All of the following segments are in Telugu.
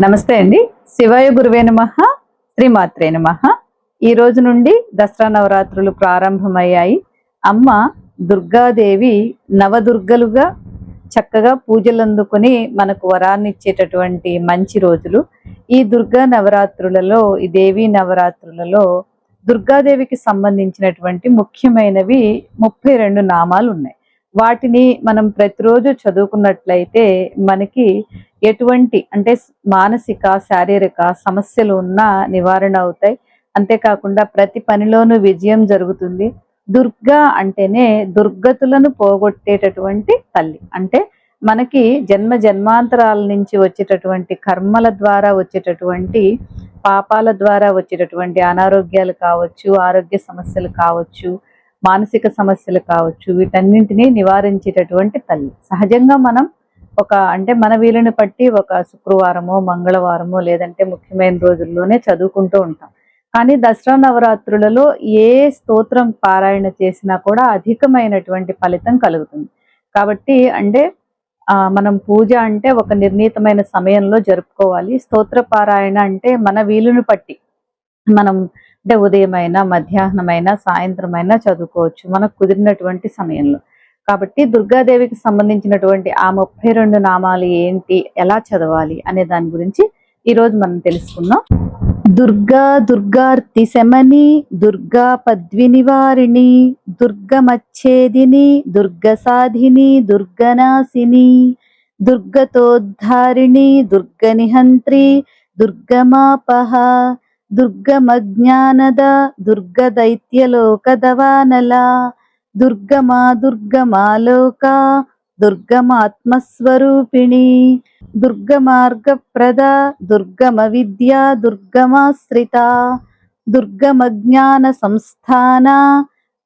నమస్తే అండి. శివాయ గురువే నమ శ్రీమాత్రే నమ. ఈ రోజు నుండి దసరా నవరాత్రులు ప్రారంభమయ్యాయి. అమ్మ దుర్గాదేవి నవదుర్గలుగా చక్కగా పూజలు అందుకుని మనకు వరాన్ని ఇచ్చేటటువంటి మంచి రోజులు. ఈ దుర్గా నవరాత్రులలో ఈ దేవీ నవరాత్రులలో దుర్గాదేవికి సంబంధించినటువంటి ముఖ్యమైనవి ముప్పై రెండు నామాలు ఉన్నాయి. వాటిని మనం ప్రతిరోజు చదువుకున్నట్లయితే మనకి ఎటువంటి అంటే మానసిక శారీరక సమస్యలు ఉన్నా నివారణ అవుతాయి. అంతేకాకుండా ప్రతి పనిలోనూ విజయం జరుగుతుంది. దుర్గా అంటేనే దుర్గతులను పోగొట్టేటటువంటి తల్లి. అంటే మనకి జన్మ జన్మాంతరాల నుంచి వచ్చేటటువంటి కర్మల ద్వారా వచ్చేటటువంటి పాపాల ద్వారా వచ్చేటటువంటి అనారోగ్యాలు కావచ్చు ఆరోగ్య సమస్యలు కావచ్చు మానసిక సమస్యలు కావచ్చు వీటన్నింటినీ నివారించేటటువంటి తల్లి. సహజంగా మనం ఒక అంటే మన వీలుని బట్టి ఒక శుక్రవారమో మంగళవారమో లేదంటే ముఖ్యమైన రోజుల్లోనే చదువుకుంటూ ఉంటాం. కానీ దసరా నవరాత్రులలో ఏ స్తోత్రం పారాయణ చేసినా కూడా అధికమైనటువంటి ఫలితం కలుగుతుంది. కాబట్టి అంటే మనం పూజ అంటే ఒక నిర్ణీతమైన సమయంలో జరుపుకోవాలి. స్తోత్ర పారాయణ అంటే మన వీలుని బట్టి. మనం అంటే ఉదయమైనా మధ్యాహ్నమైనా సాయంత్రమైనా చదువుకోవచ్చు. మనకు కుదిరినటువంటి సమయంలో. కాబట్టి దుర్గాదేవికి సంబంధించినటువంటి ఆ ముప్పై రెండు నామాలు ఏంటి ఎలా చదవాలి అనే దాని గురించి ఈరోజు మనం తెలుసుకుందాం. దుర్గా దుర్గార్తి శమని దుర్గా పద్వినివారిణి దుర్గమచ్చేదిని దుర్గ సాధిని దుర్గనాశిని దుర్గతోద్ధారిణి దుర్గనిహంత్రి దుర్గమాపహ దుర్గమజ్ఞానద దుర్గ దుర్గదైత్యలోకదవానల దుర్గమా దుర్గమాలోకా దుర్గమాత్మస్వరూపిణి. దుర్గమార్గప్రద దుర్గమ విద్యా దుర్గమాశ్రిత. దుర్గమజ్ఞాన సంస్థాన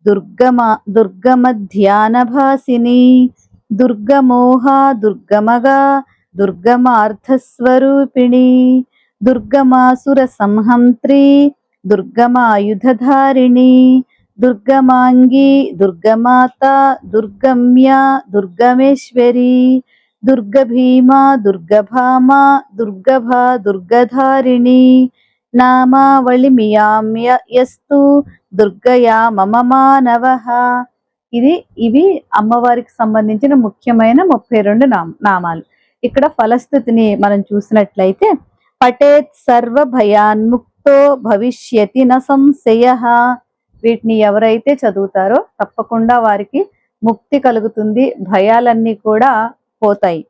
దుర్గమ దుర్గమధ్యానభాసిని. దుర్గమోహ దుర్గమగా దుర్గమార్థస్వరూపిణి. దుర్గమాసుర సంహంత్రి దుర్గమాయుధధారిణి. దుర్గమాంగి దుర్గమాత దుర్గమ్య దుర్గమేశ్వరి దుర్గభీమా దుర్గభామ దుర్గభా దుర్గధారిణి నామావళిమియామ్య యస్తు దుర్గయా మమ మానవ. ఇది ఇవి అమ్మవారికి సంబంధించిన ముఖ్యమైన ముప్పై రెండు నామాలు. ఇక్కడ ఫలస్థితిని మనం చూసినట్లయితే పటేత్ సర్వ భయాన్ముక్తో భవిష్యతి న సంశయ. వీటిని ఎవరైతే చదువుతారో తప్పకుండా వారికి ముక్తి కలుగుతుంది భయాలన్నీ కూడా పోతాయి.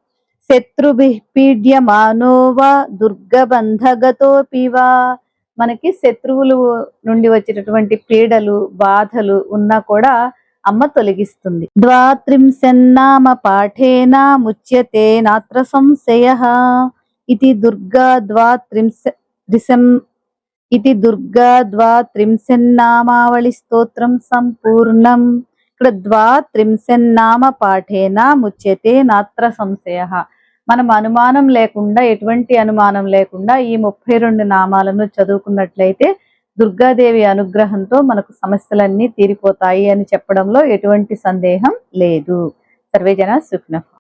శత్రుభిపీడ్యమానోవా దుర్గబంధగతోపివా మనకి శత్రువులు నుండి వచ్చేటటువంటి పీడలు బాధలు ఉన్నా కూడా అమ్మ తొలగిస్తుంది. ద్వాత్రింశన్నామ పాఠేన ముచ్యతే నాత్ర సంశయ. ఇది దుర్గా ద్వాత్రింశ ఇది దుర్గా ద్వాత్రింశన్నామావళి స్తోత్రం సంపూర్ణం ఇక్కడ ద్వాత్రింశన్నామ పాఠేన ముచ్యతే నాత్ర సంశయ మనం అనుమానం లేకుండా ఎటువంటి అనుమానం లేకుండా ఈ ముప్పై రెండు నామాలను చదువుకున్నట్లయితే దుర్గాదేవి అనుగ్రహంతో మనకు సమస్యలన్నీ తీరిపోతాయి అని చెప్పడంలో ఎటువంటి సందేహం లేదు. సర్వేజన సుఖ్న.